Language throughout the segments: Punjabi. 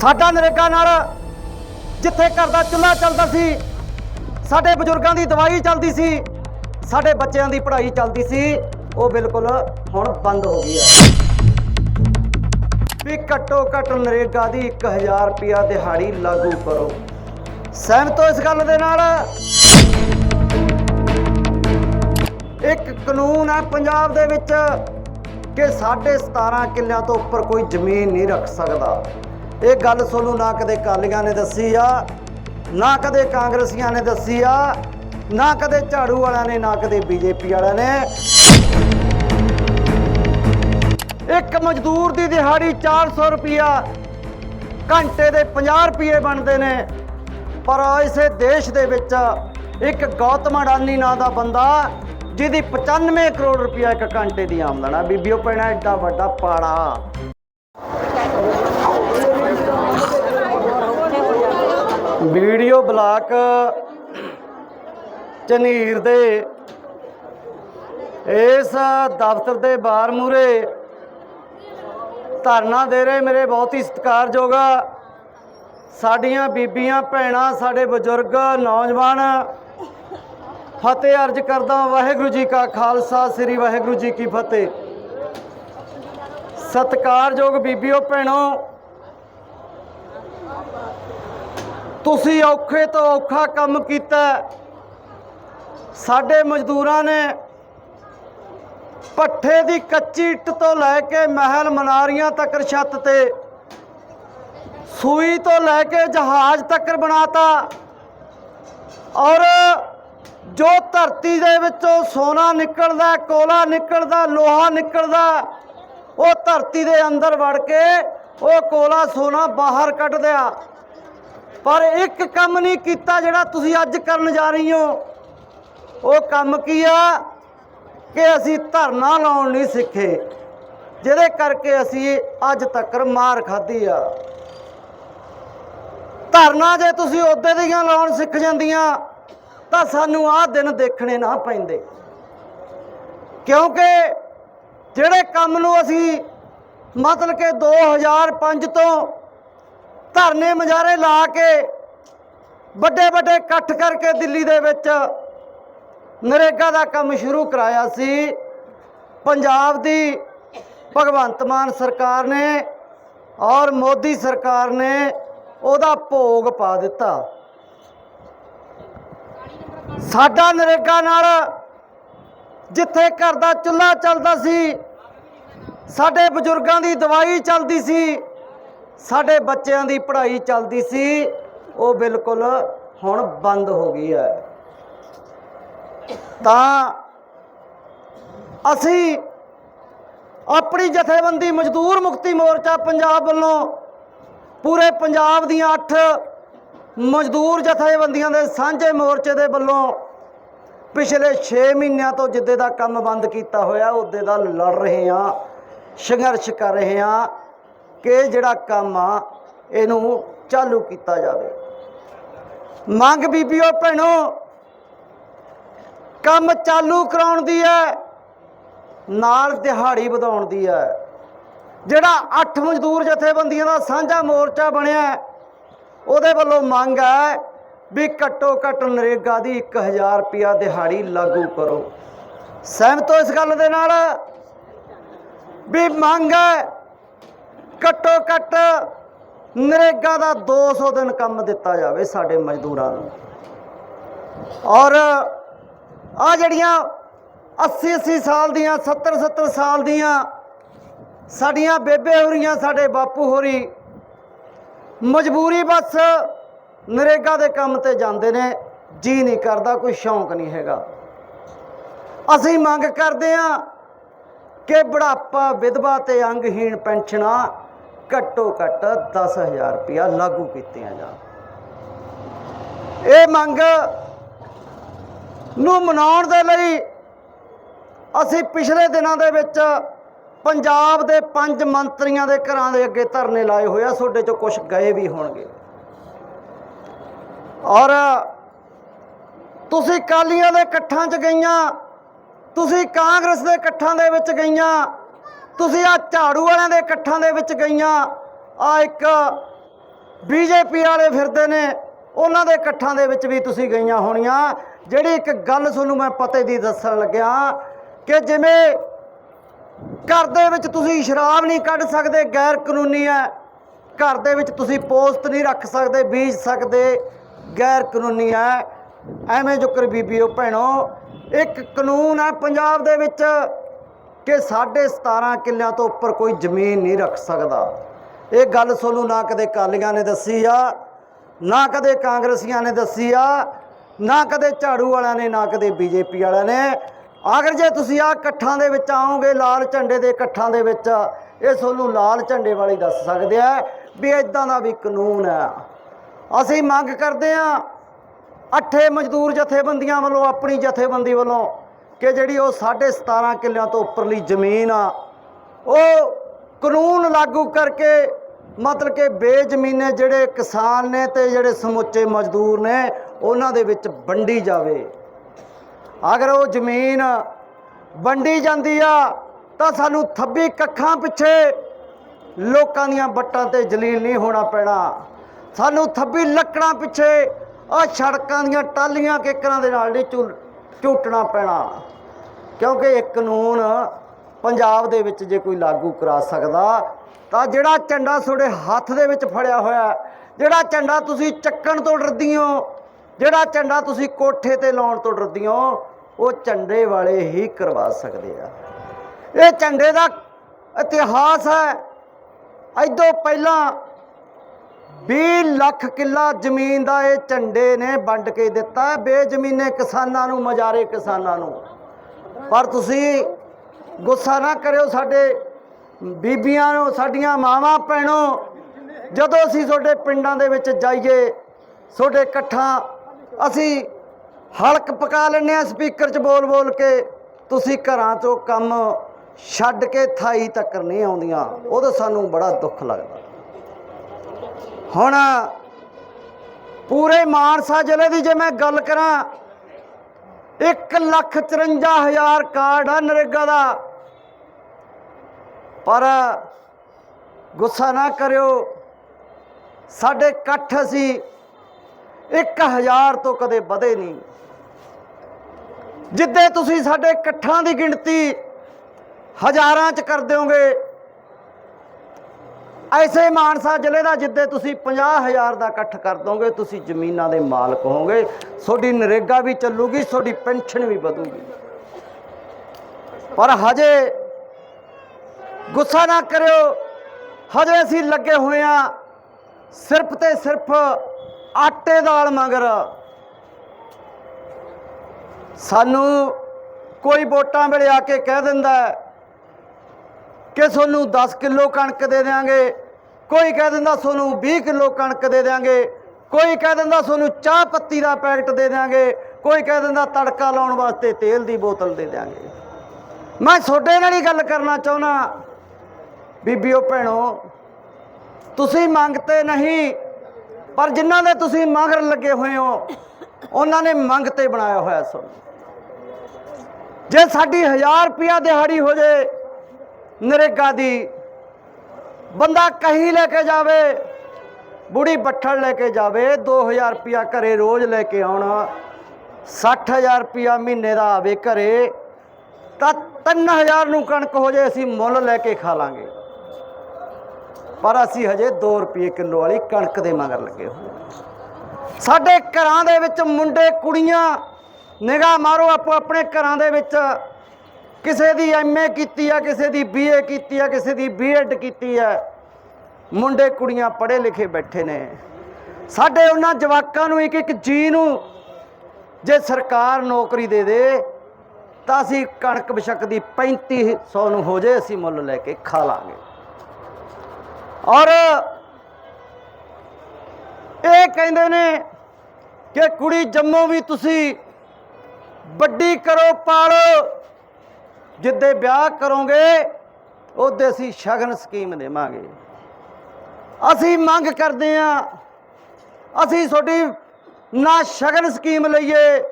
ਸਾਡਾ ਨਰੇਗਾ ਨਾਲ ਜਿੱਥੇ ਘਰ ਦਾ ਚੁੱਲ੍ਹਾ ਚੱਲਦਾ ਸੀ, ਸਾਡੇ ਬਜ਼ੁਰਗਾਂ ਦੀ ਦਵਾਈ ਚੱਲਦੀ ਸੀ, ਸਾਡੇ ਬੱਚਿਆਂ ਦੀ ਪੜ੍ਹਾਈ ਚੱਲਦੀ ਸੀ, ਉਹ ਬਿਲਕੁਲ ਹੁਣ ਬੰਦ ਹੋ ਗਈ ਹੈ। ਵੀ ਘੱਟੋ ਘੱਟ ਨਰੇਗਾ ਦੀ 1000 ਰੁਪਿਆ ਦਿਹਾੜੀ ਲਾਗੂ ਕਰੋ। ਸਹਿਮਤ ਹੋ ਇਸ ਗੱਲ ਦੇ ਨਾਲ? ਇੱਕ ਕਾਨੂੰਨ ਹੈ ਪੰਜਾਬ ਦੇ ਵਿੱਚ ਕਿ ਸਾਡੇ 17 ਕਿੱਲਿਆਂ ਤੋਂ ਉੱਪਰ ਕੋਈ ਜ਼ਮੀਨ ਨਹੀਂ ਰੱਖ ਸਕਦਾ। ਇਹ ਗੱਲ ਤੁਹਾਨੂੰ ਨਾ ਕਦੇ ਕਾਲੀਆਂ ਨੇ ਦੱਸੀ ਆ, ਨਾ ਕਦੇ ਕਾਂਗਰਸੀਆਂ ਨੇ ਦੱਸੀ ਆ, ਨਾ ਕਦੇ ਝਾੜੂ ਵਾਲਿਆਂ ਨੇ, ਨਾ ਕਦੇ ਬੀਜੇਪੀ ਵਾਲਿਆਂ ਨੇ। ਇੱਕ ਮਜ਼ਦੂਰ ਦੀ ਦਿਹਾੜੀ 400 ਰੁਪਿਆ ਘੰਟੇ ਦੇ 50 ਰੁਪਏ ਬਣਦੇ ਨੇ। ਪਰ ਇਸੇ ਦੇਸ਼ ਦੇ ਵਿੱਚ ਇੱਕ ਗੌਤਮ ਅਡਾਨੀ ਨਾਂ ਦਾ ਬੰਦਾ, ਜਿਹਦੀ 95 ਕਰੋੜ ਰੁਪਇਆ ਇੱਕ ਘੰਟੇ ਦੀ ਆਮਦਨ ਆ। ਬੀਬੀਓ ਪੈਣਾ ਐਡਾ ਵੱਡਾ ਪਾੜਾ। ਵੀਡੀਓ ਬਲਾਕ ਝਨੀਰ ਦੇ ਇਸ ਦਫ਼ਤਰ ਦੇ ਬਾਰ ਮੂਰੇ ਧਰਨਾ ਦੇ ਰਹੇ ਮੇਰੇ ਬਹੁਤ ਹੀ ਸਤਿਕਾਰਯੋਗ ਸਾਡੀਆਂ ਬੀਬੀਆਂ, ਭੈਣਾਂ, ਸਾਡੇ ਬਜ਼ੁਰਗ, ਨੌਜਵਾਨ ਫਤਿਹ ਅਰਜ ਕਰਦਾ ਵਾਹਿਗੁਰੂ ਜੀ ਕਾ ਖਾਲਸਾ, ਸ੍ਰੀ ਵਾਹਿਗੁਰੂ ਜੀ ਕੀ ਫਤਿਹ। ਸਤਿਕਾਰਯੋਗ ਬੀਬੀਓ, ਭੈਣੋ ਤੁਸੀਂ ਔਖੇ ਤੋਂ ਔਖਾ ਕੰਮ ਕੀਤਾ ਸਾਡੇ ਮਜ਼ਦੂਰਾਂ ਨੇ ਪੱਠੇ ਦੀ ਕੱਚੀ ਇੱਟ ਤੋਂ ਲੈ ਕੇ ਮਹਿਲ ਮਨਾਰੀਆਂ ਤੱਕ ਛੱਤ ਤੇ ਸੂਈ ਤੋਂ ਲੈ ਕੇ ਜਹਾਜ਼ ਤੱਕ ਬਣਾਤਾ ਔਰ ਜੋ ਧਰਤੀ ਦੇ ਵਿੱਚੋਂ ਸੋਨਾ ਨਿਕਲਦਾ, ਕੋਲਾ ਨਿਕਲਦਾ, ਲੋਹਾ ਨਿਕਲਦਾ, ਉਹ ਧਰਤੀ ਦੇ ਅੰਦਰ ਵੜ ਕੇ ਉਹ ਕੋਲਾ ਸੋਨਾ ਬਾਹਰ ਕੱਢ ਦਿਆ। ਪਰ ਇੱਕ ਕੰਮ ਨਹੀਂ ਕੀਤਾ ਜਿਹੜਾ ਤੁਸੀਂ ਅੱਜ ਕਰਨ ਜਾ ਰਹੀ ਹੋ। ਉਹ ਕੰਮ ਕੀ ਆ? ਕਿ ਅਸੀਂ ਧਰਨਾ ਲਾਉਣ ਨਹੀਂ ਸਿੱਖੇ, ਜਿਹਦੇ ਕਰਕੇ ਅਸੀਂ ਅੱਜ ਤੱਕ ਮਾਰ ਖਾਧੀ ਆ। ਧਰਨਾ ਜੇ ਤੁਸੀਂ ਉਹਦੇ ਦੀਆਂ ਲਾਉਣ ਸਿੱਖ ਜਾਂਦੀਆਂ, ਤਾਂ ਸਾਨੂੰ ਆਹ ਦਿਨ ਦੇਖਣੇ ਨਾ ਪੈਂਦੇ। ਕਿਉਂਕਿ ਜਿਹੜੇ ਕੰਮ ਨੂੰ ਅਸੀਂ ਮਤਲਬ ਕਿ 2005 ਤੋਂ ਧਰਨੇ ਮਜਾਰੇ ਲਾ ਕੇ ਵੱਡੇ ਵੱਡੇ ਇਕੱਠ ਕਰਕੇ ਦਿੱਲੀ ਦੇ ਵਿੱਚ ਨਰੇਗਾ ਦਾ ਕੰਮ ਸ਼ੁਰੂ ਕਰਾਇਆ ਸੀ। ਪੰਜਾਬ ਦੀ ਭਗਵੰਤ ਮਾਨ ਸਰਕਾਰ ਨੇ ਔਰ ਮੋਦੀ ਸਰਕਾਰ ਨੇ ਉਹਦਾ ਭੋਗ ਪਾ ਦਿੱਤਾ। ਸਾਡਾ ਨਰੇਗਾ ਨਾਲ ਜਿੱਥੇ ਘਰ ਦਾ ਚੁੱਲ੍ਹਾ ਚੱਲਦਾ ਸੀ, ਸਾਡੇ ਬਜ਼ੁਰਗਾਂ ਦੀ ਦਵਾਈ ਚੱਲਦੀ ਸੀ ਸਾਡੇ ਬੱਚਿਆਂ ਦੀ ਪੜ੍ਹਾਈ ਚੱਲਦੀ ਸੀ, ਉਹ ਬਿਲਕੁਲ ਹੁਣ ਬੰਦ ਹੋ ਗਈ ਹੈ। ਤਾਂ ਅਸੀਂ ਆਪਣੀ ਜਥੇਬੰਦੀ ਮਜ਼ਦੂਰ ਮੁਕਤੀ ਮੋਰਚਾ ਪੰਜਾਬ ਵੱਲੋਂ ਪੂਰੇ ਪੰਜਾਬ ਦੀਆਂ 8 ਮਜ਼ਦੂਰ ਜਥੇਬੰਦੀਆਂ ਦੇ ਸਾਂਝੇ ਮੋਰਚੇ ਦੇ ਵੱਲੋਂ ਪਿਛਲੇ 6 ਮਹੀਨਿਆਂ ਤੋਂ ਜਿੱਦੇ ਦਾ ਕੰਮ ਬੰਦ ਕੀਤਾ ਹੋਇਆ, ਉਹਦੇ ਦਾ ਲੜ ਰਹੇ ਹਾਂ, ਸੰਘਰਸ਼ ਕਰ ਰਹੇ ਹਾਂ। ਕਿ ਜਿਹੜਾ ਕੰਮ ਆ, ਇਹਨੂੰ ਚਾਲੂ ਕੀਤਾ ਜਾਵੇ। ਮੰਗ ਬੀਬੀਓ ਭੈਣੋ, ਕੰਮ ਚਾਲੂ ਕਰਾਉਣ ਦੀ ਹੈ, ਨਾਲ ਦਿਹਾੜੀ ਵਧਾਉਣ ਦੀ ਹੈ। ਜਿਹੜਾ 8 ਮਜ਼ਦੂਰ ਜਥੇਬੰਦੀਆਂ ਦਾ ਸਾਂਝਾ ਮੋਰਚਾ ਬਣਿਆ, ਉਹਦੇ ਵੱਲੋਂ ਮੰਗ ਹੈ ਵੀ ਘੱਟੋ ਘੱਟ ਨਰੇਗਾ ਦੀ 1000 ਰੁਪਿਆ ਦਿਹਾੜੀ ਲਾਗੂ ਕਰੋ। ਸਹਿਮਤ ਹੋ ਇਸ ਗੱਲ ਦੇ ਨਾਲ? ਵੀ ਮੰਗ ਹੈ ਘੱਟੋ ਘੱਟ ਨਰੇਗਾ ਦਾ 200 ਦਿਨ ਕੰਮ ਦਿੱਤਾ ਜਾਵੇ ਸਾਡੇ ਮਜ਼ਦੂਰਾਂ ਨੂੰ। ਔਰ ਆ ਜਿਹੜੀਆਂ 80 80 ਸਾਲ ਦੀਆਂ 70 70 ਸਾਲ ਦੀਆਂ ਸਾਡੀਆਂ ਬੇਬੇ ਹੋਰੀਆਂ, ਸਾਡੇ ਬਾਪੂ ਹੋਰੀ ਮਜਬੂਰੀ ਬਸ ਨਰੇਗਾ ਦੇ ਕੰਮ ਤੇ ਜਾਂਦੇ ਨੇ, ਜੀ ਨਹੀਂ ਕਰਦਾ, ਕੋਈ ਸ਼ੌਂਕ ਨਹੀਂ ਹੈਗਾ। ਅਸੀਂ ਮੰਗ ਕਰਦੇ ਹਾਂ ਕਿ ਬੁਢਾਪਾ, ਵਿਧਵਾ ਤੇ ਅੰਗਹੀਣ ਪੈਨਸ਼ਨਾਂ ਘੱਟੋ ਘੱਟ 10000 ਰੁਪਇਆ ਲਾਗੂ ਕੀਤੀਆਂ ਜਾਣ। ਇਹ ਮੰਗ ਨੂੰ ਮਨਾਉਣ ਦੇ ਲਈ ਅਸੀਂ ਪਿਛਲੇ ਦਿਨਾਂ ਦੇ ਵਿੱਚ ਪੰਜਾਬ ਦੇ ਪੰਜ ਮੰਤਰੀਆਂ ਦੇ ਘਰਾਂ ਦੇ ਅੱਗੇ ਧਰਨੇ ਲਾਏ ਹੋਏ ਆ, ਤੁਹਾਡੇ ਚੋਂ ਕੁਝ ਗਏ ਵੀ ਹੋਣਗੇ। ਔਰ ਤੁਸੀਂ ਕਾਲੀਆਂ ਦੇ ਇਕੱਠਾਂ 'ਚ ਗਈਆਂ, ਤੁਸੀਂ ਕਾਂਗਰਸ ਦੇ ਇਕੱਠਾਂ ਦੇ ਵਿੱਚ ਗਈਆਂ ਤੁਸੀਂ ਆ ਝਾੜੂ ਵਾਲਿਆਂ ਦੇ ਇਕੱਠਾਂ ਦੇ ਵਿੱਚ ਗਈਆਂ ਆ ਇੱਕ ਬੀਜੇਪੀ ਵਾਲੇ ਫਿਰਦੇ ਨੇ, ਉਹਨਾਂ ਦੇ ਇਕੱਠਾਂ ਦੇ ਵਿੱਚ ਵੀ ਤੁਸੀਂ ਗਈਆਂ ਹੋਣੀਆਂ। ਜਿਹੜੀ ਇੱਕ ਗੱਲ ਤੁਹਾਨੂੰ ਮੈਂ ਪਤੇ ਦੀ ਦੱਸਣ ਲੱਗਿਆ ਕਿ ਜਿਵੇਂ ਘਰ ਦੇ ਵਿੱਚ ਤੁਸੀਂ ਸ਼ਰਾਬ ਨਹੀਂ ਕੱਢ ਸਕਦੇ, ਗੈਰ ਕਾਨੂੰਨੀ ਹੈ। ਘਰ ਦੇ ਵਿੱਚ ਤੁਸੀਂ ਪੋਸਟ ਨਹੀਂ ਰੱਖ ਸਕਦੇ, ਬੀਜ ਸਕਦੇ, ਗੈਰ ਕਾਨੂੰਨੀ ਹੈ। ਐਵੇਂ ਜੁਕਰ ਬੀਬੀਓ, ਭੈਣੋ, ਇੱਕ ਕਾਨੂੰਨ ਹੈ ਪੰਜਾਬ ਦੇ ਵਿੱਚ ਕਿ ਸਾਡੇ 17 ਕਿੱਲਿਆਂ ਤੋਂ ਉੱਪਰ ਕੋਈ ਜ਼ਮੀਨ ਨਹੀਂ ਰੱਖ ਸਕਦਾ। ਇਹ ਗੱਲ ਸੋਨੂੰ ਨਾ ਕਦੇ ਕਾਲੀਆਂ ਨੇ ਦੱਸੀ ਆ, ਨਾ ਕਦੇ ਕਾਂਗਰਸੀਆਂ ਨੇ ਦੱਸੀ ਆ, ਨਾ ਕਦੇ ਝਾੜੂ ਵਾਲਿਆਂ ਨੇ, ਨਾ ਕਦੇ ਬੀਜੇਪੀ ਵਾਲਿਆਂ ਨੇ। ਅਗਰ ਜੇ ਤੁਸੀਂ ਆ ਇਕੱਠਾਂ ਦੇ ਵਿੱਚ ਆਓਗੇ, ਲਾਲ ਝੰਡੇ ਦੇ ਇਕੱਠਾਂ ਦੇ ਵਿੱਚ, ਇਹ ਤੁਹਾਨੂੰ ਲਾਲ ਝੰਡੇ ਵਾਲੀ ਦੱਸ ਸਕਦੇ ਆ ਵੀ ਇਦਾਂ ਦਾ ਵੀ ਕਾਨੂੰਨ ਹੈ ਅਸੀਂ ਮੰਗ ਕਰਦੇ ਆ, ਅੱਠੇ ਮਜ਼ਦੂਰ ਜਥੇਬੰਦੀਆਂ ਵੱਲੋਂ, ਆਪਣੀ ਜਥੇਬੰਦੀ ਵੱਲੋਂ ਕਿ ਜਿਹੜੀ ਉਹ 17.5 ਕਿੱਲਿਆਂ ਤੋਂ ਉੱਪਰਲੀ ਜ਼ਮੀਨ ਆ, ਉਹ ਕਾਨੂੰਨ ਲਾਗੂ ਕਰਕੇ, ਮਤਲਬ ਕਿ ਬੇਜ਼ਮੀਨੇ ਜਿਹੜੇ ਕਿਸਾਨ ਨੇ ਤੇ ਜਿਹੜੇ ਸਮੁੱਚੇ ਮਜ਼ਦੂਰ ਨੇ, ਉਹਨਾਂ ਦੇ ਵਿੱਚ ਵੰਡੀ ਜਾਵੇ। ਅਗਰ ਉਹ ਜ਼ਮੀਨ ਵੰਡੀ ਜਾਂਦੀ ਆ, ਤਾਂ ਸਾਨੂੰ ਥੱਬੀ ਕੱਖਾਂ ਪਿੱਛੇ ਲੋਕਾਂ ਦੀਆਂ ਵੱਟਾਂ ਤੇ ਜਲੀਲ ਨਹੀਂ ਹੋਣਾ ਪੈਣਾ। ਸਾਨੂੰ ਥੱਬੀ ਲੱਕੜਾਂ ਪਿੱਛੇ ਆ ਸੜਕਾਂ ਦੀਆਂ ਟਾਲੀਆਂ ਕੇਕਰਾਂ ਦੇ ਨਾਲ ਨਹੀਂ ਝੂ- ਝੂਟਣਾ ਪੈਣਾ। ਕਿਉਂਕਿ ਇਹ ਕਾਨੂੰਨ ਪੰਜਾਬ ਦੇ ਵਿੱਚ ਜੇ ਕੋਈ ਲਾਗੂ ਕਰਾ ਸਕਦਾ, ਤਾਂ ਜਿਹੜਾ ਝੰਡਾ ਤੁਹਾਡੇ ਹੱਥ ਦੇ ਵਿੱਚ ਫੜਿਆ ਹੋਇਆ, ਜਿਹੜਾ ਝੰਡਾ ਤੁਸੀਂ ਚੱਕਣ ਤੋਂ ਡਰਦੀ ਹੋ, ਜਿਹੜਾ ਝੰਡਾ ਤੁਸੀਂ ਕੋਠੇ ਤੇ ਲਾਉਣ ਤੋਂ ਡਰਦੀ ਹੋ, ਉਹ ਝੰਡੇ ਵਾਲੇ ਹੀ ਕਰਵਾ ਸਕਦੇ ਆ। ਇਹ ਝੰਡੇ ਦਾ ਇਤਿਹਾਸ ਹੈ। ਐਦੋਂ ਪਹਿਲਾਂ 20 ਲੱਖ ਕਿੱਲਾ ਜ਼ਮੀਨ ਦਾ ਇਹ ਝੰਡੇ ਨੇ ਵੰਡ ਕੇ ਦਿੱਤਾ। ਬੇਜ਼ਮੀਨੇ ਕਿਸਾਨਾਂ ਨੂੰ, ਮਜਾਰੇ ਕਿਸਾਨਾਂ ਨੂੰ। ਪਰ ਤੁਸੀਂ ਗੁੱਸਾ ਨਾ ਕਰਿਓ ਸਾਡੇ ਬੀਬੀਆਂ ਨੂੰ, ਸਾਡੀਆਂ ਮਾਵਾਂ, ਭੈਣੋ। ਜਦੋਂ ਅਸੀਂ ਤੁਹਾਡੇ ਪਿੰਡਾਂ ਦੇ ਵਿੱਚ ਜਾਈਏ, ਤੁਹਾਡੇ ਇਕੱਠਾਂ, ਅਸੀਂ ਹਲਕ ਪਕਾ ਲੈਂਦੇ ਆ ਸਪੀਕਰ 'ਚ ਬੋਲ ਬੋਲ ਕੇ। ਤੁਸੀਂ ਘਰਾਂ 'ਚੋਂ ਕੰਮ ਛੱਡ ਕੇ ਥਾਈ ਤੱਕ ਨਹੀਂ ਆਉਂਦੀਆਂ। ਉਹਦਾ ਸਾਨੂੰ ਬੜਾ ਦੁੱਖ ਲੱਗਦਾ। ਹੁਣ ਪੂਰੇ ਮਾਨਸਾ ਜ਼ਿਲ੍ਹੇ ਦੀ ਜੇ ਮੈਂ ਗੱਲ ਕਰਾਂ 1 ਲੱਖ 54 ਹਜ਼ਾਰ ਕਾਰਡ ਆ ਨਰੇਗਾ ਦਾ। ਪਰ ਗੁੱਸਾ ਨਾ ਕਰਿਓ, ਸਾਡੇ ਇਕੱਠ ਅਸੀਂ 1000 ਤੋਂ ਕਦੇ ਵਧੇ ਨਹੀਂ। ਜਿੱਦੇ ਤੁਸੀਂ ਸਾਡੇ ਇਕੱਠਾਂ ਦੀ ਗਿਣਤੀ ਹਜ਼ਾਰਾਂ ਚ ਕਰ ਦਿਓਗੇ ਐਸੇ ਮਾਨਸਾ ਜ਼ਿਲ੍ਹੇ ਦਾ ਜਿੱਦੇ ਤੁਸੀਂ 50000 ਦਾ ਇਕੱਠ ਕਰ ਦੋਗੇ, ਤੁਸੀਂ ਜ਼ਮੀਨਾਂ ਦੇ ਮਾਲਕ ਹੋਗੇ ਤੁਹਾਡੀ ਨਰੇਗਾ ਵੀ ਚੱਲੂਗੀ, ਤੁਹਾਡੀ ਪੈਨਸ਼ਨ ਵੀ ਵਧੂਗੀ। ਪਰ ਹਜੇ ਗੁੱਸਾ ਨਾ ਕਰਿਓ, ਹਜੇ ਅਸੀਂ ਲੱਗੇ ਹੋਏ ਆ ਸਿਰਫ ਤੇ ਸਿਰਫ ਆਟੇ ਦਾਲ ਮਗਰ। ਸਾਨੂੰ ਕੋਈ ਵੋਟਾਂ ਵੇਲੇ ਆ ਕੇ ਕਹਿ ਦਿੰਦਾ ਕਿ ਤੁਹਾਨੂੰ 10 ਕਿਲੋ ਕਣਕ ਦੇ ਦੇਾਂਗੇ ਕੋਈ ਕਹਿ ਦਿੰਦਾ ਤੁਹਾਨੂੰ 20 ਕਿਲੋ ਕਣਕ ਦੇ ਦੇਾਂਗੇ ਕੋਈ ਕਹਿ ਦਿੰਦਾ ਤੁਹਾਨੂੰ ਚਾਹ ਪੱਤੀ ਦਾ ਪੈਕਟ ਦੇ ਦੇਾਂਗੇ ਕੋਈ ਕਹਿ ਦਿੰਦਾ ਤੜਕਾ ਲਾਉਣ ਵਾਸਤੇ ਤੇਲ ਦੀ ਬੋਤਲ ਦੇ ਦੇਾਂਗੇ ਮੈਂ ਤੁਹਾਡੇ ਨਾਲ ਹੀ ਗੱਲ ਕਰਨਾ ਚਾਹੁੰਦਾ, ਬੀਬੀਓ ਭੈਣੋ, ਤੁਸੀਂ ਮੰਗਤੇ ਨਹੀਂ, ਪਰ ਜਿਨ੍ਹਾਂ ਦੇ ਤੁਸੀਂ ਮੰਗਣ ਲੱਗੇ ਹੋਏ ਹੋ, ਉਹਨਾਂ ਨੇ ਮੰਗ ਤੇ ਬਣਾਇਆ ਹੋਇਆ ਸੋ ਜੇ ਸਾਡੀ 1000 ਰੁਪਿਆ ਦਿਹਾੜੀ ਹੋ ਜੇ ਨਰੇਗਾ ਦੀ ਬੰਦਾ ਕਹੀ ਲੈ ਕੇ ਜਾਵੇ, ਬੁੜੀ ਬੱਠਲ ਲੈ ਕੇ ਜਾਵੇ 2000 ਰੁਪਿਆ ਘਰੇ ਰੋਜ਼ ਲੈ ਕੇ ਆਉਣਾ 60000 ਰੁਪਿਆ ਮਹੀਨੇ ਦਾ ਆਵੇ ਘਰੇ, ਤਾਂ 3000 ਨੂੰ ਕਣਕ ਹੋ ਜੇ ਅਸੀਂ ਮੁੱਲ ਲੈ ਕੇ ਖਾ ਲਾਂਗੇ ਪਰ ਅਸੀਂ ਹਜੇ 2 ਰੁਪਏ ਕਿਲੋ ਵਾਲੀ ਕਣਕ ਦੇ ਮਗਰ ਲੱਗੇ ਹੋਏ ਹਾਂ। ਸਾਡੇ ਘਰਾਂ ਦੇ ਵਿੱਚ ਮੁੰਡੇ, ਕੁੜੀਆਂ, ਨਿਗਾਹ ਮਾਰੋ ਆਪੋ ਆਪਣੇ ਘਰਾਂ ਦੇ ਵਿੱਚ ਕਿਸੇ ਦੀ ਐਮਏ ਕੀਤੀ ਆ, ਕਿਸੇ ਦੀ ਬੀਏ ਕੀਤੀ ਆ, ਕਿਸੇ ਦੀ ਬੀਐਡ ਕੀਤੀ ਆ, ਮੁੰਡੇ ਕੁੜੀਆਂ ਪੜ੍ਹੇ ਲਿਖੇ ਬੈਠੇ ਨੇ। ਸਾਡੇ ਉਹਨਾਂ ਜਵਾਕਾਂ ਨੂੰ ਇੱਕ ਇੱਕ ਜੀ ਨੂੰ ਜੇ ਸਰਕਾਰ ਨੌਕਰੀ ਦੇ ਦੇ, ਤਾਂ ਅਸੀਂ ਕਣਕ ਬਿਸ਼ਕ ਦੀ 3500 ਨੂੰ ਹੋ ਜੇ, ਅਸੀਂ ਮੁੱਲ ਲੈ ਕੇ ਖਾ ਲਾਂਗੇ। ਔਰ ਇਹ ਕਹਿੰਦੇ ਨੇ ਕਿ ਕੁੜੀ ਜੰਮੋ ਵੀ ਤੁਸੀਂ ਵੱਡੀ ਕਰੋ, ਪਾਲੋ। ਜਿੱਦੇ ਵਿਆਹ ਕਰੋਗੇ ਉਹਦੇ ਅਸੀਂ ਸ਼ਗਨ ਸਕੀਮ ਦੇਵਾਂਗੇ। ਅਸੀਂ ਮੰਗ ਕਰਦੇ ਆ ਅਸੀਂ ਤੁਹਾਡੀ ਨਾ ਸ਼ਗਨ ਸਕੀਮ ਲਈਏ,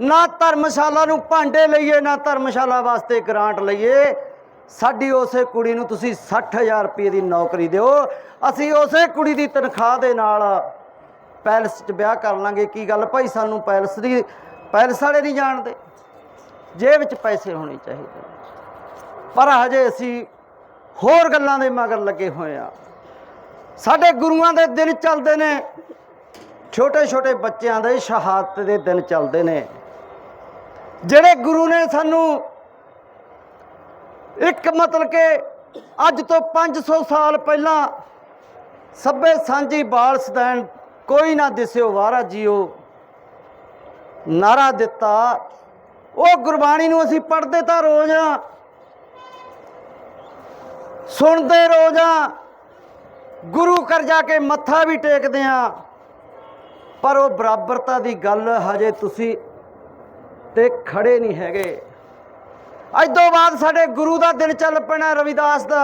ਨਾ ਧਰਮਸ਼ਾਲਾ ਨੂੰ ਭਾਂਡੇ ਲਈਏ, ਨਾ ਧਰਮਸ਼ਾਲਾ ਵਾਸਤੇ ਗ੍ਰਾਂਟ ਲਈਏ। ਸਾਡੀ ਉਸੇ ਕੁੜੀ ਨੂੰ ਤੁਸੀਂ 60000 ਰੁਪਏ ਦੀ ਨੌਕਰੀ ਦਿਓ। ਅਸੀਂ ਉਸੇ ਕੁੜੀ ਦੀ ਤਨਖਾਹ ਦੇ ਨਾਲ ਪੈਲਸ 'ਚ ਵਿਆਹ ਕਰ ਲਾਂਗੇ। ਕੀ ਗੱਲ? ਭਾਈ, ਸਾਨੂੰ ਪੈਲਸ ਦੀ ਪੈਲਸ ਵਾਲੇ ਨਹੀਂ ਜਾਣਦੇ। ਜੇਬ ਵਿੱਚ ਪੈਸੇ ਹੋਣੇ ਚਾਹੀਦੇ ਪਰ ਹਜੇ ਅਸੀਂ ਹੋਰ ਗੱਲਾਂ ਦੇ ਮਗਰ ਲੱਗੇ ਹੋਏ ਆ ਸਾਡੇ ਗੁਰੂਆਂ ਦੇ ਦਿਨ ਚੱਲਦੇ ਨੇ ਛੋਟੇ ਛੋਟੇ ਬੱਚਿਆਂ ਦੇ ਸ਼ਹਾਦਤ ਦੇ ਦਿਨ ਚੱਲਦੇ ਨੇ। ਜਿਹੜੇ ਗੁਰੂ ਨੇ ਸਾਨੂੰ ਇੱਕ ਮਤਲਬ ਕਿ ਅੱਜ ਤੋਂ 500 ਸਾਲ ਪਹਿਲਾਂ ਸੱਬੇ ਸਾਂਝੀ ਬਾਲ ਸਦੈਣ ਕੋਈ ਨਾ ਦਿਸਿਓ, ਵਾਰਾ ਜੀਓ, ਨਾਰਾ ਦਿੱਤਾ ਉਹ ਗੁਰਬਾਣੀ ਨੂੰ ਅਸੀਂ ਪੜ੍ਹਦੇ ਤਾਂ ਰੋਜ਼ ਆ ਸੁਣਦੇ ਰੋਜ਼ ਆ ਗੁਰੂ ਘਰ ਜਾ ਕੇ ਮੱਥਾ ਵੀ ਟੇਕਦੇ ਆ ਪਰ ਉਹ ਬਰਾਬਰਤਾ ਦੀ ਗੱਲ ਹਜੇ ਤੁਸੀਂ ਤੇ ਖੜੇ ਨਹੀਂ ਹੈਗੇ। ਅੱਜ ਤੋਂ ਬਾਅਦ ਸਾਡੇ ਗੁਰੂ ਦਾ ਦਿਨ ਚੱਲ ਪੈਣਾ ਰਵਿਦਾਸ ਦਾ।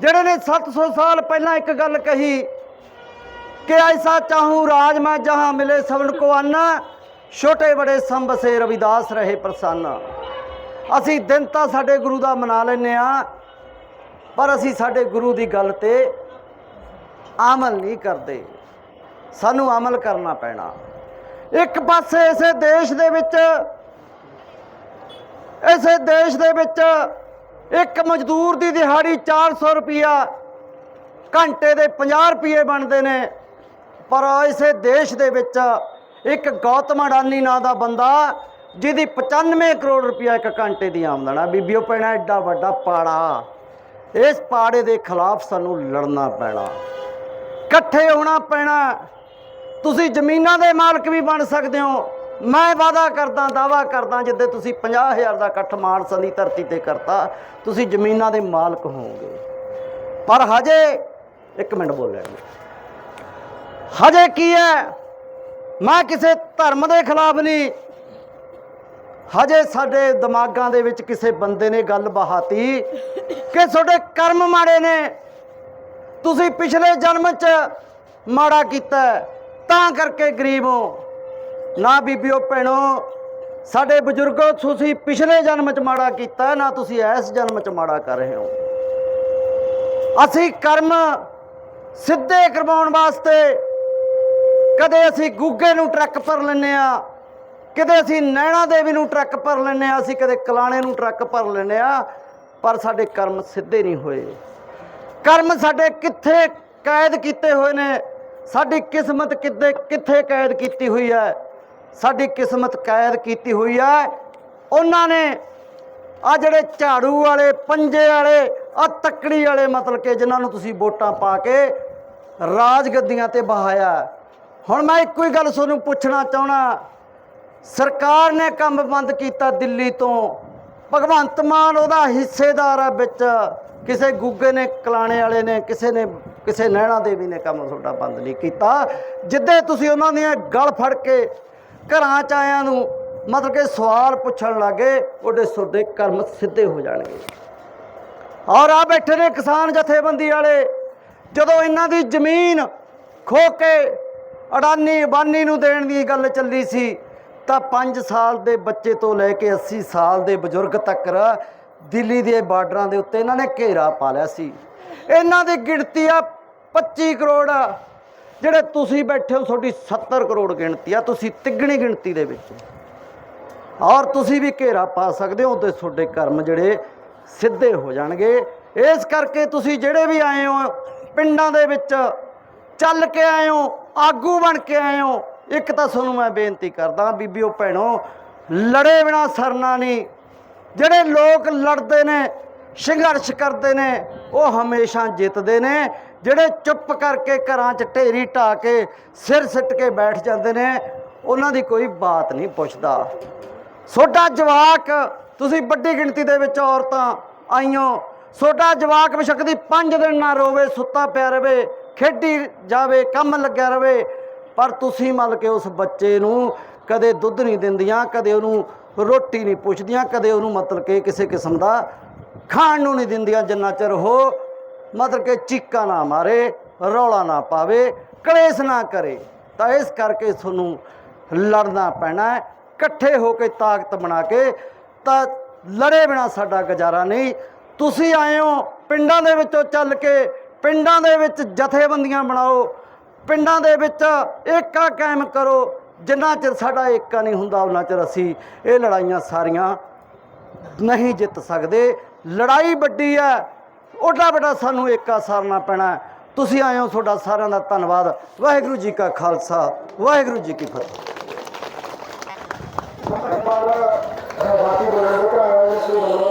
ਜਿਹੜੇ ਨੇ 700 ਸਾਲ ਪਹਿਲਾਂ ਇੱਕ ਗੱਲ ਕਹੀ ਕਿ ਐਸਾ ਚਾਹੂੰ ਰਾਜ ਮੈਂ ਜਹਾਂ ਮਿਲੇ ਸਵਨ ਕੋ ਆਨਾ ਛੋਟੇ ਬੜੇ ਸੰਬਸੇ ਰਵਿਦਾਸ ਰਹੇ ਪ੍ਰਸੰਨ। ਅਸੀਂ ਦਿਨ ਤਾਂ ਸਾਡੇ ਗੁਰੂ ਦਾ ਮਨਾ ਲੈਨੇ ਆ ਪਰ ਅਸੀਂ ਸਾਡੇ ਗੁਰੂ ਦੀ ਗੱਲ ਤੇ ਅਮਲ ਨਹੀਂ ਕਰਦੇ। ਸਾਨੂੰ ਅਮਲ ਕਰਨਾ ਪੈਣਾ। ਇੱਕ ਪਾਸੇ ਇਸੇ ਦੇਸ਼ ਦੇ ਵਿੱਚ, ਇਸੇ ਦੇਸ਼ ਦੇ ਵਿੱਚ ਇੱਕ ਮਜ਼ਦੂਰ ਦੀ ਦਿਹਾੜੀ 400 ਰੁਪਿਆ ਘੰਟੇ ਦੇ 50 ਰੁਪਏ ਬਣਦੇ ਨੇ, ਪਰ ਇਸੇ ਦੇਸ਼ ਦੇ ਵਿੱਚ ਇੱਕ ਗੌਤਮ ਅਡਾਨੀ ਨਾਂ ਦਾ ਬੰਦਾ ਜਿਹਦੀ 95 ਕਰੋੜ ਰੁਪਇਆ ਇੱਕ ਘੰਟੇ ਦੀ ਆਮਦਨ ਆ। ਬੀਬੀਓ ਪੈਣਾ ਐਡਾ ਵੱਡਾ ਪਾੜਾ। ਇਸ ਪਾੜੇ ਦੇ ਖਿਲਾਫ ਸਾਨੂੰ ਲੜਨਾ ਪੈਣਾ। ਇਕੱਠੇ ਹੋਣਾ ਪੈਣਾ। ਤੁਸੀਂ ਜ਼ਮੀਨਾਂ ਦੇ ਮਾਲਕ ਵੀ ਬਣ ਸਕਦੇ ਹੋ। ਮੈਂ ਵਾਦਾ ਕਰਦਾ ਦਾਵਾ ਕਰਦਾ, ਜਿੱਦੇ ਤੁਸੀਂ 50000 ਦਾ ਇਕੱਠ ਮਾਨਸਾ ਦੀ ਧਰਤੀ ਤੇ ਕਰਤਾ, ਤੁਸੀਂ ਜ਼ਮੀਨਾਂ ਦੇ ਮਾਲਕ ਹੋਵੋਗੇ। ਪਰ ਹਜੇ, ਇੱਕ ਮਿੰਟ ਬੋਲਿਆ ਹਜੇ ਕੀ ਹੈ? ਮੈਂ ਕਿਸੇ ਧਰਮ ਦੇ ਖਿਲਾਫ ਨਹੀਂ। ਹਜੇ ਸਾਡੇ ਦਿਮਾਗਾਂ ਦੇ ਵਿੱਚ ਕਿਸੇ ਬੰਦੇ ਨੇ ਗੱਲ ਬਹਾਤੀ ਕਿ ਤੁਹਾਡੇ ਕਰਮ ਮਾੜੇ ਨੇ। ਤੁਸੀਂ ਪਿਛਲੇ ਜਨਮ 'ਚ ਮਾੜਾ ਕੀਤਾ ਤਾਂ ਕਰਕੇ ਗਰੀਬ ਹੋ। ਨਾ ਬੀਬੀਓ ਭੈਣੋ, ਸਾਡੇ ਬਜ਼ੁਰਗੋ, ਤੁਸੀਂ ਪਿਛਲੇ ਜਨਮ 'ਚ ਮਾੜਾ ਕੀਤਾ ਨਾ ਤੁਸੀਂ ਇਸ ਜਨਮ 'ਚ ਮਾੜਾ ਕਰ ਰਹੇ ਹੋ। ਅਸੀਂ ਕਰਮ ਸਿੱਧੇ ਕਰਵਾਉਣ ਵਾਸਤੇ ਕਦੇ ਅਸੀਂ ਗੁੱਗੇ ਨੂੰ ਟਰੱਕ ਭਰ ਲੈਨੇ ਆ ਕਦੇ ਅਸੀਂ ਨੈਣਾ ਦੇਵੀ ਨੂੰ ਟਰੱਕ ਭਰ ਲੈਨੇ ਆ ਅਸੀਂ ਕਦੇ ਕਲਾਣੇ ਨੂੰ ਟਰੱਕ ਭਰ ਲੈਨੇ ਆ ਪਰ ਸਾਡੇ ਕਰਮ ਸਿੱਧੇ ਨਹੀਂ ਹੋਏ। ਕਰਮ ਸਾਡੇ ਕਿੱਥੇ ਕੈਦ ਕੀਤੇ ਹੋਏ ਨੇ? ਸਾਡੀ ਕਿਸਮਤ ਕਿੱਥੇ ਕਿੱਥੇ ਕੈਦ ਕੀਤੀ ਹੋਈ ਹੈ? ਸਾਡੀ ਕਿਸਮਤ ਕੈਦ ਕੀਤੀ ਹੋਈ ਹੈ। ਉਹਨਾਂ ਨੇ ਆ ਜਿਹੜੇ ਝਾੜੂ ਵਾਲੇ, ਪੰਜੇ ਵਾਲੇ ਆ ਤੱਕੜੀ ਵਾਲੇ ਮਤਲਬ ਕਿ ਜਿਨ੍ਹਾਂ ਨੂੰ ਤੁਸੀਂ ਵੋਟਾਂ ਪਾ ਕੇ ਰਾਜ ਗੱਦੀਆਂ ਤੇ ਬਹਾਇਆ। ਹੁਣ ਮੈਂ ਇੱਕੋ ਹੀ ਗੱਲ ਤੁਹਾਨੂੰ ਪੁੱਛਣਾ ਚਾਹਣਾ ਸਰਕਾਰ ਨੇ ਕੰਮ ਬੰਦ ਕੀਤਾ ਦਿੱਲੀ ਤੋਂ। ਭਗਵੰਤ ਮਾਨ ਉਹਦਾ ਹਿੱਸੇਦਾਰ ਹੈ ਵਿੱਚ। ਕਿਸੇ ਗੁੱਗੇ ਨੇ, ਕਲਾਣੇ ਵਾਲੇ ਨੇ, ਕਿਸੇ ਨੇ, ਕਿਸੇ ਨੈਣਾ ਦੇਵੀ ਨੇ ਕੰਮ ਤੁਹਾਡਾ ਬੰਦ ਨਹੀਂ ਕੀਤਾ। ਜਿੱਦੇ ਤੁਸੀਂ ਉਹਨਾਂ ਦੀਆਂ ਗਲ ਫੜ ਕੇ ਘਰਾਂ ਚ ਆਇਆਂ ਨੂੰ ਮਤਲਬ ਕਿ ਸਵਾਲ ਪੁੱਛਣ ਲੱਗੇ, ਉਹਦੇ ਤੁਹਾਡੇ ਕਰਮ ਸਿੱਧੇ ਹੋ ਜਾਣਗੇ। ਔਰ ਆ ਬੈਠੇ ਨੇ ਕਿਸਾਨ ਜਥੇਬੰਦੀ ਵਾਲੇ। ਜਦੋਂ ਇਹਨਾਂ ਦੀ ਜ਼ਮੀਨ ਖੋ ਕੇ ਅਡਾਨੀ ਬਾਨੀ ਨੂੰ ਦੇਣ ਦੀ ਗੱਲ ਚੱਲੀ ਸੀ, ਤਾਂ 5 ਸਾਲ ਦੇ ਬੱਚੇ ਤੋਂ ਲੈ ਕੇ 80 ਸਾਲ ਦੇ ਬਜ਼ੁਰਗ ਤੱਕ ਦਿੱਲੀ ਦੇ ਬਾਰਡਰਾਂ ਦੇ ਉੱਤੇ ਇਹਨਾਂ ਨੇ ਘੇਰਾ ਪਾ ਲਿਆ ਸੀ। ਇਹਨਾਂ ਦੀ ਗਿਣਤੀ ਆ 25 ਕਰੋੜ। ਜਿਹੜੇ ਤੁਸੀਂ ਬੈਠੇ ਹੋ, ਤੁਹਾਡੀ 70 ਕਰੋੜ ਗਿਣਤੀ ਆ, ਤੁਸੀਂ ਤਿੱਗਣੀ ਗਿਣਤੀ ਦੇ ਵਿੱਚ ਔਰ ਤੁਸੀਂ ਵੀ ਘੇਰਾ ਪਾ ਸਕਦੇ ਹੋ ਤੇ ਤੁਹਾਡੇ ਕਰਮ ਜਿਹੜੇ ਸਿੱਧੇ ਹੋ ਜਾਣਗੇ। ਇਸ ਕਰਕੇ ਤੁਸੀਂ ਜਿਹੜੇ ਵੀ ਆਏ ਹੋ, ਪਿੰਡਾਂ ਦੇ ਵਿੱਚ ਚੱਲ ਕੇ ਆਏ ਹੋ ਆਗੂ ਬਣ ਕੇ ਆਏ ਹੋ। ਇੱਕ ਤਾਂ ਤੁਹਾਨੂੰ ਮੈਂ ਬੇਨਤੀ ਕਰਦਾ, ਬੀਬੀਓ ਭੈਣੋ, ਲੜੇ ਬਿਨਾ ਸਰਨਾ ਨਹੀਂ। ਜਿਹੜੇ ਲੋਕ ਲੜਦੇ ਨੇ, ਸੰਘਰਸ਼ ਕਰਦੇ ਨੇ, ਉਹ ਹਮੇਸ਼ਾ ਜਿੱਤਦੇ ਨੇ। ਜਿਹੜੇ ਚੁੱਪ ਕਰਕੇ ਘਰਾਂ 'ਚ ਢੇਰੀ ਢਾ ਕੇ ਸਿਰ ਸਿੱਟ ਕੇ ਬੈਠ ਜਾਂਦੇ ਨੇ, ਉਹਨਾਂ ਦੀ ਕੋਈ ਬਾਤ ਨਹੀਂ ਪੁੱਛਦਾ। ਸੋਡਾ ਜਵਾਕ, ਤੁਸੀਂ ਵੱਡੀ ਗਿਣਤੀ ਦੇ ਵਿੱਚ ਔਰਤਾਂ ਆਈਓ ਸੋਡਾ ਜਵਾਕ ਬਸ਼ੱਕ ਦੀ 5 ਦਿਨ ਨਾ ਰੋਵੇ, ਸੁੱਤਾ ਪਿਆ ਰਵੇ। ਖੇਡੀ ਜਾਵੇ, ਕੰਮ ਲੱਗਿਆ ਰਵੇ, ਪਰ ਤੁਸੀਂ ਮੰਨ ਕੇ ਉਸ ਬੱਚੇ ਨੂੰ ਕਦੇ ਦੁੱਧ ਨਹੀਂ ਦਿੰਦੀਆਂ, ਕਦੇ ਉਹਨੂੰ ਰੋਟੀ ਨਹੀਂ ਪੁੱਛਦੀਆਂ, ਕਦੇ ਉਹਨੂੰ ਮਤਲਬ ਕਿ ਕਿਸੇ ਕਿਸਮ ਦਾ ਖਾਣ ਨੂੰ ਨਹੀਂ ਦਿੰਦੀਆਂ, ਜਿੰਨਾ ਚਿਰ ਉਹ ਮਤਲਬ ਕਿ ਚੀਕਾਂ ਨਾ ਮਾਰੇ, ਰੌਲਾ ਨਾ ਪਾਵੇ, ਕਲੇਸ਼ ਨਾ ਕਰੇ, ਤਾਂ ਇਸ ਕਰਕੇ ਤੁਹਾਨੂੰ ਲੜਨਾ ਪੈਣਾ ਇਕੱਠੇ ਹੋ ਕੇ ਤਾਕਤ ਬਣਾ ਕੇ, ਤਾਂ ਲੜੇ ਬਿਨਾ ਸਾਡਾ ਗੁਜ਼ਾਰਾ ਨਹੀਂ। ਤੁਸੀਂ ਆਏ ਹੋ ਪਿੰਡਾਂ ਦੇ ਵਿੱਚੋਂ ਚੱਲ ਕੇ ਪਿੰਡਾਂ ਦੇ ਵਿੱਚ ਜਥੇਬੰਦੀਆਂ ਬਣਾਓ, ਪਿੰਡਾਂ ਦੇ ਵਿੱਚ ਏਕਾ ਕਾਇਮ ਕਰੋ, ਜਿੰਨਾ ਚਿਰ ਸਾਡਾ ਏਕਾ ਨਹੀਂ ਹੁੰਦਾ ਉਹਨਾਂ ਚਿਰ ਅਸੀਂ ਇਹ ਲੜਾਈਆਂ ਸਾਰੀਆਂ ਨਹੀਂ ਜਿੱਤ ਸਕਦੇ। ਲੜਾਈ ਵੱਡੀ ਹੈ, ਓਡਾ ਵੱਡਾ ਸਾਨੂੰ ਏਕਾ ਸਾਰਨਾ ਪੈਣਾ ਤੁਸੀਂ ਆਏ ਹੋ, ਤੁਹਾਡਾ ਸਾਰਿਆਂ ਦਾ ਧੰਨਵਾਦ। ਵਾਹਿਗੁਰੂ ਜੀ ਕਾ ਖਾਲਸਾ, ਵਾਹਿਗੁਰੂ ਜੀ ਕੀ ਫਤਿਹ। ਬਾਕੀ ਬੋਲਣ